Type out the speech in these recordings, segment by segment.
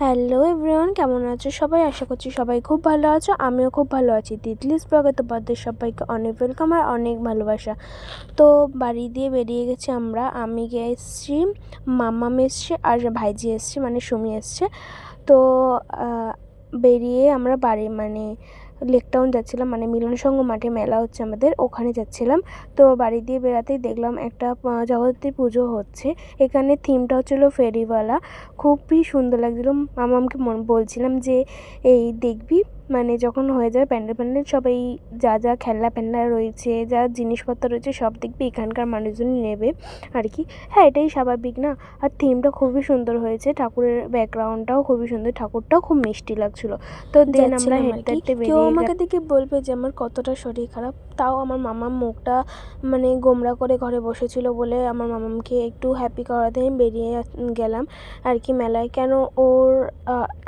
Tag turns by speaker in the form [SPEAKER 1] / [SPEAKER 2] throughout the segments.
[SPEAKER 1] Hello everyone, কেমন আছো সবাই? আশা করছি সবাই খুব ভালো আছো, আমিও খুব ভালো আছি। তিতলিস ব্লগে তোমাদের সবাইকে অনেক ওয়েলকাম আর অনেক ভালোবাসা। তো বাড়ি দিয়ে বেরিয়ে গেছি আমরা, আমি গিয়ে এসছি মাম্মাম এসছে আর ভাইজি এসছে মানে সুমি এসছে। তো বেরিয়ে আমরা বাড়ি মানে লেক টাউন যাচ্ছিলাম মানে মিলন মাঠে মেলা হচ্ছে আমাদের, ওখানে যাচ্ছিলাম। তো বাড়ি দিয়ে বেড়াতেই দেখলাম একটা জগদ্ধাত্রী পুজো হচ্ছে। এখানে থিমটা হচ্ছিল ফেরিওয়ালা। খুবই সুন্দর লাগছিল। মামামকে বলছিলাম যে, এই দেখবি? মানে যখন হয়ে যাবে প্যান্ডেল প্যান্ডেল সব এই যা যা খেলনা ফেলনা রয়েছে যা জিনিসপত্র রয়েছে সব দেখবে এখানকার মানুষজন নেবে। আর কি? হ্যাঁ এটাই স্বাভাবিক না? আর থিমটা খুবই সুন্দর হয়েছে। ঠাকুরের ব্যাকগ্রাউন্ডটাও খুবই সুন্দর ঠাকুরটাও খুব মিষ্টি লাগছিল। তো দেন আমরা হেঁটে হেঁটে
[SPEAKER 2] কেউ আমাকে
[SPEAKER 1] দেখে বলবে যে আমার কতটা শরীর খারাপ? তাও আমার মামার মুখটা মানে গোমরা করে ঘরে বসেছিল বলে আমার মামামকে একটু হ্যাপি করাতে আমি বেরিয়ে গেলাম। আর কি মেলায় কেন ওর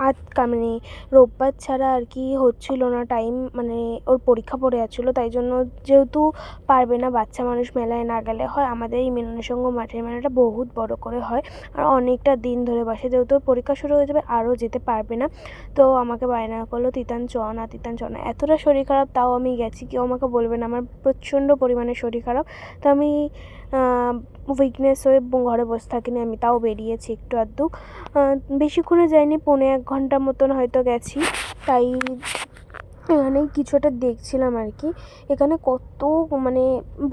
[SPEAKER 1] আজ মানে রোববার ছাড়া আর কি হচ্ছিল না টাইম মানে ওর পরীক্ষা পড়ে যাচ্ছিল, তাই জন্য যেহেতু পারবে না, বাচ্চা মানুষ মেলায় না গেলে হয়, আমাদের এই মিলনসঙ্গ মাঠের মেলাটা বহুত বড় করে হয়, আর অনেকটা দিন ধরে বসে, যেহেতু ওর পরীক্ষা শুরু হয়ে যাবে, আরও যেতে পারবে না, তো আমাকে বায়না করল, তিতান, চ না, তিতান, চ না। এতটা শরীর খারাপ, তাও আমি গেছি, কেউ আমাকে বলবে না, আমার প্রচণ্ড পরিমাণে শরীর খারাপ, তো আমি উইকনেস হয়ে ঘরে বসে থাকিনি আমি, তাও বেরিয়েছি একটু আধটু বেশিক্ষণে যাইনি, পৌনে এক ঘণ্টা মতন হয়তো গেছি তাই এখানে কিছু একটা দেখছিলাম আর কি। এখানে কত মানে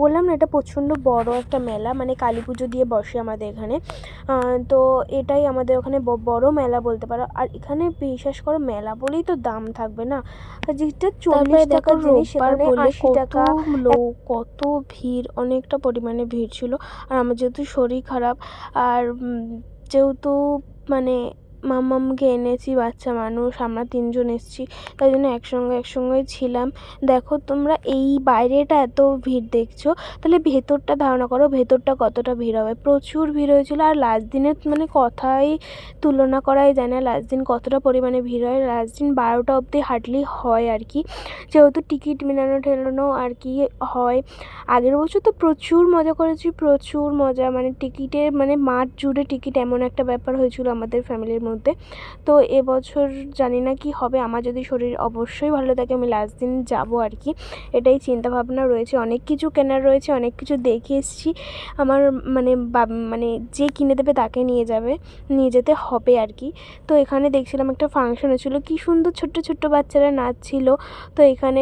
[SPEAKER 1] বললাম না এটা প্রচণ্ড বড় একটা মেলা মানে কালী পুজো দিয়ে বসে আমাদের এখানে। তো এটাই আমাদের ওখানে বড় মেলা বলতে পারো। আর এখানে বিশ্বাস করো মেলা বলেই তো দাম থাকবে না। যেটা চল্লিশ টাকার জিনিস সেখানে আশি
[SPEAKER 2] কত
[SPEAKER 1] টাকা লোক কত ভিড় অনেকটা পরিমাণে ভিড় ছিল। আর আমার যেহেতু শরীর খারাপ আর যেহেতু মানে মাম্মামকে এনেছি, বাচ্চা মানুষ, আমরা তিনজন এসেছি, তাই জন্য একসঙ্গে একসঙ্গেই ছিলাম। দেখো তোমরা এই বাইরেটা এত ভিড় দেখছ, তাহলে ভেতরটা ধারণা করো, ভেতরটা কতটা ভিড় হবে? প্রচুর ভিড় হয়েছিল আর লাস্ট দিনের মানে কথাই তুলনা করাই যায় না লাস্ট দিন কতটা পরিমাণে ভিড় হয় লাস্ট দিন বারোটা অবধি হার্ডলি হয় আর কি। যেহেতু টিকিট মেলানো ঠেলানো আর কি হয়, আগের বছর তো প্রচুর মজা করেছি, প্রচুর মজা মানে টিকিটের মানে মাঠ জুড়ে টিকিট এমন একটা ব্যাপার হয়েছিল আমাদের ফ্যামিলির মধ্যে। তো এবছর জানি না কি হবে, আমার যদি শরীর অবশ্যই ভালো থাকে, আমি লাস্ট দিন যাব আর কি। এটাই চিন্তা ভাবনা রয়েছে। অনেক কিছু কেনার রয়েছে, অনেক কিছু দেখে এসেছি। আমার মানে মানে যে কিনে দেবে তাকে নিয়ে যাবে, নিয়ে যেতে হবে আর কি। তো এখানে দেখছিলাম একটা ফাংশন হচ্ছিল কী সুন্দর ছোট্ট ছোট্ট বাচ্চারা নাচছিল। তো এখানে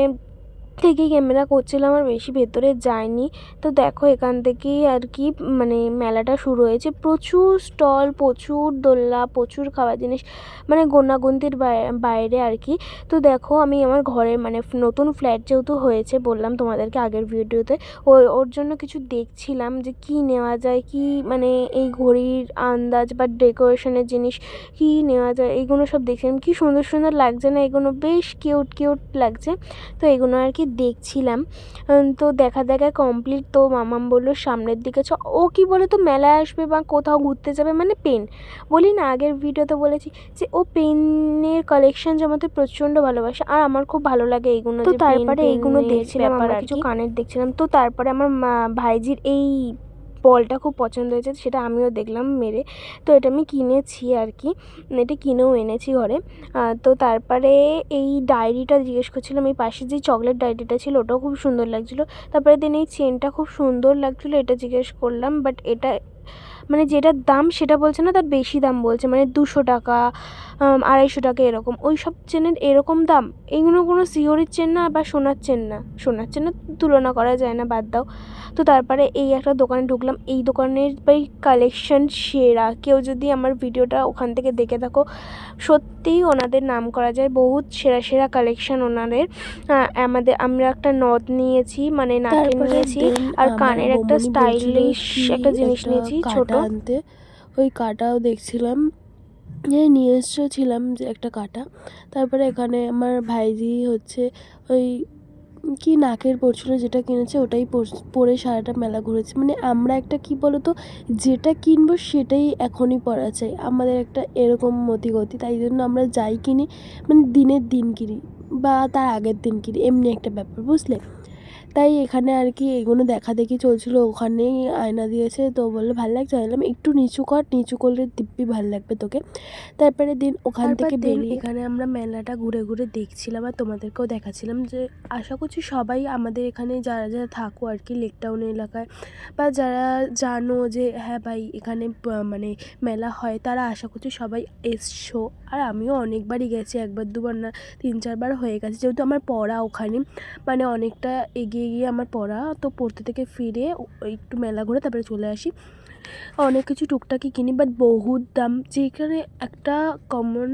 [SPEAKER 1] থেকেই ক্যামেরা করছিলাম আর বেশি ভেতরে যায়নি তো দেখো এখান থেকেই আর কি মানে মেলাটা শুরু হয়েছে। প্রচুর স্টল, প্রচুর দোলনা, প্রচুর খাওয়ার জিনিস মানে গোনাগুনতির বাই- বাইরে আর কি। তো দেখো আমি আমার ঘরে মানে নতুন ফ্ল্যাট যেহেতু হয়েছে বললাম তোমাদেরকে আগের ভিডিওতে ওই ওর জন্য কিছু দেখছিলাম যে কি নেওয়া যায়, কি মানে এই ঘড়ির আন্দাজ বা ডেকোরেশনের জিনিস কি নেওয়া যায় এগুলো সব দেখছিলাম। কি সুন্দর সুন্দর লাগছে না, এগুলো বেশ কিউট কিউট লাগছে। তো এগুলো আর কি দেখছিলাম। তো দেখা দেখা কমপ্লিট তো মামাম বলল সামনের দিকে ছ ও কি বলে তো মেলায় আসবে বা কোথাও ঘুরতে যাবে? মানে পেন বলি না আগের ভিডিওতে বলেছি যে ও পেনের কালেকশন জমাতে প্রচণ্ড ভালোবাসে। আর আমার খুব ভালো লাগে এইগুলো
[SPEAKER 2] তো
[SPEAKER 1] তারপরে এইগুলো দেখছিলাম আমরা
[SPEAKER 2] আর
[SPEAKER 1] কিছু কানের দেখছিলাম। তো তারপরে আমার মা- ভাইজির এই বলটা খুব পছন্দ হয়েছে, সেটা আমিও দেখলাম মেরে। তো এটা আমি কিনেছি আর কি, এটা কিনেও এনেছি ঘরে। তো তারপরে এই ডায়েরিটা জিজ্ঞেস করছিলাম, এই পাশে যে চকলেট ডায়েরিটা ছিল, ওটাও খুব সুন্দর লাগছিল। তারপরে দিন এই চেনটা খুব সুন্দর লাগছিল, এটা জিজ্ঞেস করলাম বাট এটা মানে যেটার দাম সেটা বলছে না তার বেশি দাম বলছে মানে দুশো টাকা আড়াইশো টাকা এরকম। ওই সব চেনের এরকম দাম? এইগুলো কোনো সিওরির চেন না বা সোনার চেন না? সোনার চেনের তুলনা করা যায় না বাদ দাও। তো তারপরে এই একটা দোকানে ঢুকলাম এই দোকানের ভাই কালেকশন সেরা। কেউ যদি আমার ভিডিওটা ওখান থেকে দেখে থাকো সত্যিই ওনাদের নাম করা যায় বহুত সেরা সেরা কালেকশন ওনাদের। আমাদের আমরা একটা নথ নিয়েছি মানে নাকে নিয়েছি আর কানের একটা স্টাইলিশ একটা জিনিস নিয়েছি ছোট
[SPEAKER 2] আনতে। ওই কাটাও দেখছিলাম। এই নিয়ে এসেছিলাম যে একটা কাটা। তারপরে এখানে আমার ভাইজি হচ্ছে ওই কি নাকের পড়ছিল যেটা কিনেছে ওটাই পরে সারাটা মেলা ঘুরেছে। মানে আমরা একটা কি বলতো, যেটা কিনবো সেটাই এখনই পরা চাই। আমাদের একটা এরকম মতিগতি, তাই জন্য আমরা যাই কিনি মানে দিনের দিন কিনি বা তার আগের দিন কিনি, এমনি একটা ব্যাপার, বুঝলে? তাই এখানে আর কি এগুলো দেখা দেখি চলছিল ওখানেই আয়না দিয়েছে। তো বলল ভালো লাগছে? বললাম একটু নিচু কর নিচু করলে দিব্যি ভালো লাগবে তোকে। তারপরে দিন ওখান থেকে বেরিয়ে এখানে আমরা মেলাটা ঘুরে ঘুরে দেখছিলাম আর তোমাদেরকেও দেখাচ্ছিলাম যে আশা করছি সবাই আমাদের এখানে যারা যারা থাকো আর কি লেক টাউন এলাকায় বা যারা জানো যে হ্যাঁ ভাই এখানে মানে মেলা হয় তারা আশা করছি সবাই এসছো। আর আমিও অনেকবারই গেছি একবার দুবার না তিন চারবার হয়ে গেছে। যেহেতু আমার পড়া ওখানে মানে অনেকটা এগিয়ে গিয়ে আমার পড়া, তো পড়তে থেকে ফিরে একটু মেলা ঘুরে তারপরে চলে আসি। অনেক কিছু টুকটাকি কিনি বাট বহুত দাম। যেখানে একটা কমন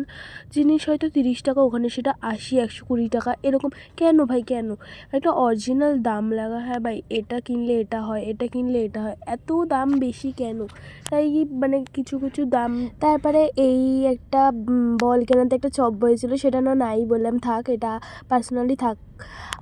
[SPEAKER 2] জিনিস হয়তো তিরিশ টাকা, ওখানে সেটা আশি, একশো কুড়ি টাকা, এরকম। কেন ভাই, কেন? একটা অরিজিনাল দাম লাগা হ্যাঁ ভাই, এটা কিনলে এটা হয়, এটা কিনলে এটা হয়, এত দাম বেশি কেন? তাই মানে কিছু কিছু দাম। তারপরে এই একটা বল কেনাতে একটা চপ হয়েছিল, সেটা না নাই বললাম, থাক, এটা পার্সোনালি থাক।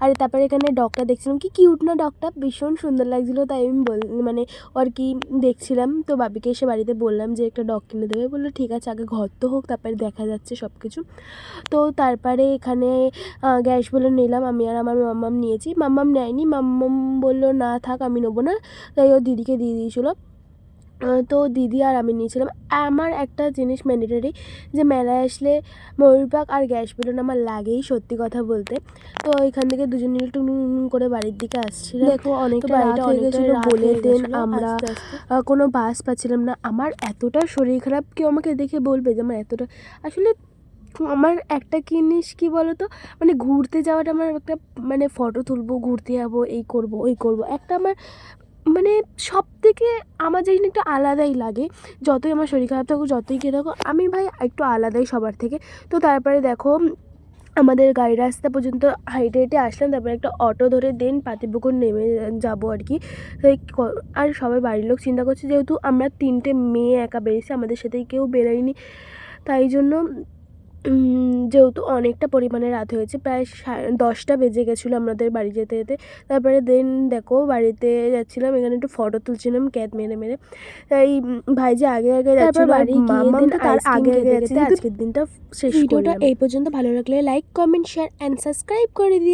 [SPEAKER 2] আর তারপরে এখানে ডগটা দেখছিলাম। কি কিউট না ডগটা ভীষণ সুন্দর লাগছিল, তাই আমি বল মানে আর কি দেখছিলাম। তো বাবিকে এসে বাড়িতে বললাম যে একটা ডগ কিনে দেবে। বলল, ঠিক আছে, আগে ঘর তো হোক, তারপরে দেখা যাচ্ছে সব কিছু তো তারপরে এখানে গ্যাস বলে নিলাম। আমি আর আমার মাম্মাম নিয়েছি। মাম্মাম নেয়নি। মাম্মাম বলল, না থাক, আমি নেব না। তাই ও দিদিকে দিয়ে দিয়েছিলো। তো দিদি আর আমি নিয়েছিলাম। আমার একটা জিনিস ম্যান্ডেটারি যে মেলায় আসলে ময়ূরপাক আর গ্যাস বেলুন আমার লাগেই সত্যি কথা বলতে। তো এখান থেকে দুজন মিলে টুন করে বাড়ির দিকে আসছিলাম।
[SPEAKER 1] দেখো অনেকটা
[SPEAKER 2] বাড়িটা
[SPEAKER 1] রাত হয়ে
[SPEAKER 2] অনেকটা
[SPEAKER 1] বলে দেন আমরা কোনো বাস পাচ্ছিলাম না। আমার এতটা শরীর খারাপ কেউ আমাকে দেখে বলবে যে আমার এতটা আসলে আমার একটা জিনিস কি বলতো? মানে ঘুরতে যাওয়াটা আমার একটা মানে ফটো তুলবো ঘুরতে যাব এই করব ওই করব। একটা আমার মানে সব থেকে আমার জিনিস একটু আলাদাই লাগে, যতই আমার শরীর খারাপ থাকুক, যতই কে থাকুক, আমি ভাই একটু আলাদাই সবার থেকে। তো তারপরে দেখো, আমাদের গাড়ি রাস্তা পর্যন্ত হাইটে হেঁটে আসলাম, তারপরে একটা অটো ধরে দেন পাতিপুকুর নেমে যাব আর কি। আর সবাই বাড়ির লোক চিন্তা করছে, যেহেতু আমরা তিনটে মেয়ে একা বেরিয়েছি, আমাদের সাথে কেউ বেরোয়নি। তাই জন্য যেহেতু অনেকটা পরিমাণে রাত হয়েছে প্রায় দশটা বেজে গেছিল আমাদের বাড়ি যেতে যেতে। তারপরে দেন দেখো বাড়িতে যাচ্ছিলাম এখানে একটু ফটো তুলছিলাম ক্যাদ মেরে মেরে। তাই ভাই যে আগে আগে যাচ্ছিল
[SPEAKER 2] বাড়ি গিয়ে
[SPEAKER 1] তার আগে আগে যাচ্ছে আজকের দিনটা শেষ
[SPEAKER 2] ভিডিওটা
[SPEAKER 1] এই পর্যন্ত ভালো লাগলে like comment share and subscribe করে দিও।